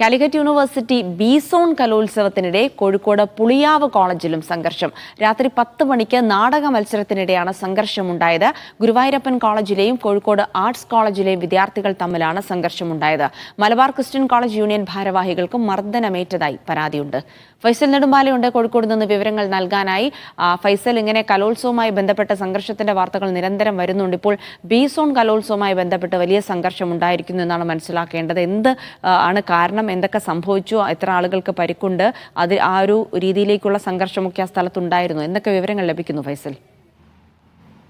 Calicut university B zone കലോത്സവത്തിനിടെ കോഴിക്കോട് പുളിയാവ് കോളേജിലും സംഘർഷം. രാത്രി പത്ത് മണിക്ക് നാടക മത്സരത്തിനിടെയാണ് സംഘർഷമുണ്ടായത്. ഗുരുവായൂരപ്പൻ കോളേജിലെയും കോഴിക്കോട് ആർട്സ് കോളേജിലെയും വിദ്യാർത്ഥികൾ തമ്മിലാണ് സംഘർഷമുണ്ടായത്. മലബാർ ക്രിസ്ത്യൻ കോളേജ് യൂണിയൻ ഭാരവാഹികൾക്കും മർദ്ദനമേറ്റതായി പരാതിയുണ്ട്. ഫൈസൽ നെടുമ്പാലയുണ്ട്. കോഴിക്കോട് നിന്ന് വിവരങ്ങൾ നൽകാനായി ഫൈസൽ ഇങ്ങനെ കലോത്സവവുമായി ബന്ധപ്പെട്ട സംഘർഷത്തിന്റെ വാർത്തകൾ നിരന്തരം വരുന്നുണ്ട്. ഇപ്പോൾ ബി സോൺ കലോത്സവവുമായി ബന്ധപ്പെട്ട് വലിയ സംഘർഷം ഉണ്ടായിരിക്കുന്നു എന്നാണ് മനസ്സിലാക്കേണ്ടത്. എന്ത് ആണ് കാരണം എന്തൊക്കെ സംഭവിച്ചു എത്ര ആളുകൾക്ക് പരിക്കുണ്ട് അത് ആ ഒരു രീതിയിലേക്കുള്ള സംഘർഷമൊക്കെ ആ സ്ഥലത്തുണ്ടായിരുന്നു. എന്തൊക്കെ വിവരങ്ങൾ ലഭിക്കുന്നു ഫൈസൽ?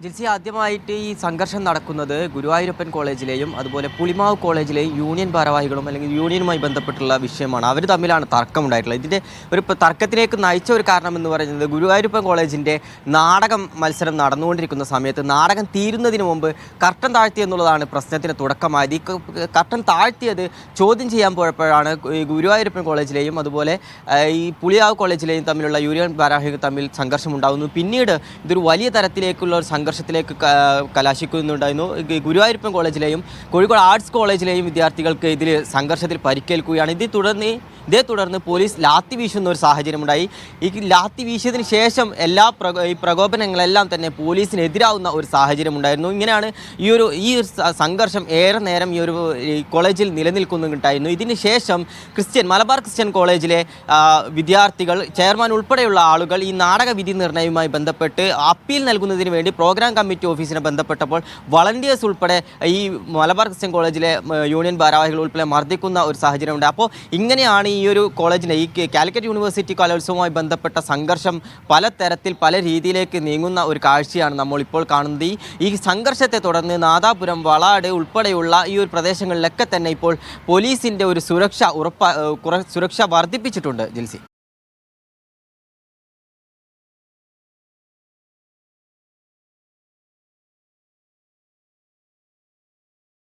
ജിൽസി ആദ്യമായിട്ട് ഈ സംഘർഷം നടക്കുന്നത് ഗുരുവായൂരപ്പൻ കോളേജിലെയും അതുപോലെ പുളിമാവ് കോളേജിലെയും യൂണിയൻ ഭാരവാഹികളും അല്ലെങ്കിൽ യൂണിയനുമായി ബന്ധപ്പെട്ടുള്ള വിഷയമാണ്. അവർ തമ്മിലാണ് തർക്കമുണ്ടായിട്ടുള്ളത്. ഇതിന്റെ ഒരു തർക്കത്തിലേക്ക് നയിച്ച ഒരു കാരണം എന്ന് പറയുന്നത് ഗുരുവായൂരപ്പൻ കോളേജിന്റെ നാടകം മത്സരം നടന്നുകൊണ്ടിരിക്കുന്ന സമയത്ത് നാടകം തീരുന്നതിന് മുമ്പ് കർട്ടൻ താഴ്ത്തി എന്നുള്ളതാണ് പ്രശ്നത്തിന് തുടക്കമായത്. ഈ കർട്ടൻ താഴ്ത്തിയത് ചോദ്യം ചെയ്യാൻ പോയപ്പോഴാണ് ഗുരുവായൂരപ്പൻ കോളേജിലെയും അതുപോലെ ഈ പുളിയാവ് കോളേജിലെയും തമ്മിലുള്ള യൂണിയൻ ഭാരവാഹികൾ തമ്മിൽ സംഘർഷം ഉണ്ടാകുന്നു പിന്നീട് ഇതൊരു വലിയ തരത്തിലേക്കുള്ള ഒരു സംഘർഷത്തിലേക്ക് കലാശിക്കുന്നുണ്ടായിരുന്നു. ഗുരുവായൂരപ്പൻ കോളേജിലെയും കോഴിക്കോട് ആർട്സ് കോളേജിലെയും വിദ്യാർത്ഥികൾക്ക് ഇതിൽ സംഘർഷത്തിൽ പരിക്കേൽക്കുകയാണ്. ഇതിൽ തുടർന്ന് ഇതേ തുടർന്ന് പോലീസ് ലാത്തി വീശുന്ന ഒരു സാഹചര്യമുണ്ടായി. ഈ ലാത്തി വീശിയതിന് ശേഷം എല്ലാ ഈ പ്രകോപനങ്ങളെല്ലാം തന്നെ പോലീസിനെതിരാവുന്ന ഒരു സാഹചര്യമുണ്ടായിരുന്നു. ഇങ്ങനെയാണ് ഈ ഒരു ഈ ഒരു സംഘർഷം ഏറെ നേരം ഈ ഒരു കോളേജിൽ നിലനിൽക്കുന്നുണ്ടായിരുന്നു. ഇതിന് ശേഷം ക്രിസ്ത്യൻ മലബാർ ക്രിസ്ത്യൻ കോളേജിലെ വിദ്യാർത്ഥികൾ ചെയർമാൻ ഉൾപ്പെടെയുള്ള ആളുകൾ ഈ നാടക വിധി നിർണയവുമായി ബന്ധപ്പെട്ട് അപ്പീൽ നൽകുന്നതിന് വേണ്ടി പ്രോഗ്രാം കമ്മിറ്റി ഓഫീസിനെ ബന്ധപ്പെട്ടപ്പോൾ വളണ്ടിയേഴ്സ് ഉൾപ്പെടെ ഈ മലബാർ ക്രിസ്ത്യൻ കോളേജിലെ യൂണിയൻ ഭാരവാഹികൾ ഉൾപ്പെടെ മർദ്ദിക്കുന്ന ഒരു സാഹചര്യമുണ്ട്. അപ്പോൾ ഇങ്ങനെയാണ് ഒരു കോളേജിന്റെ ഈ കാലിക്കറ്റ് യൂണിവേഴ്സിറ്റി കലോത്സവവുമായി ബന്ധപ്പെട്ട സംഘർഷം പല തരത്തിൽ പല രീതിയിലേക്ക് നീങ്ങുന്ന ഒരു കാഴ്ചയാണ് നമ്മൾ ഇപ്പോൾ കാണുന്നത്. ഈ ഈ സംഘർഷത്തെ തുടർന്ന് നാദാപുരം വളാട് ഉൾപ്പെടെയുള്ള ഈ ഒരു പ്രദേശങ്ങളിലൊക്കെ തന്നെ ഇപ്പോൾ പോലീസിന്റെ ഒരു സുരക്ഷ ഉറപ്പ സുരക്ഷ വർദ്ധിപ്പിച്ചിട്ടുണ്ട് ജിൽസി.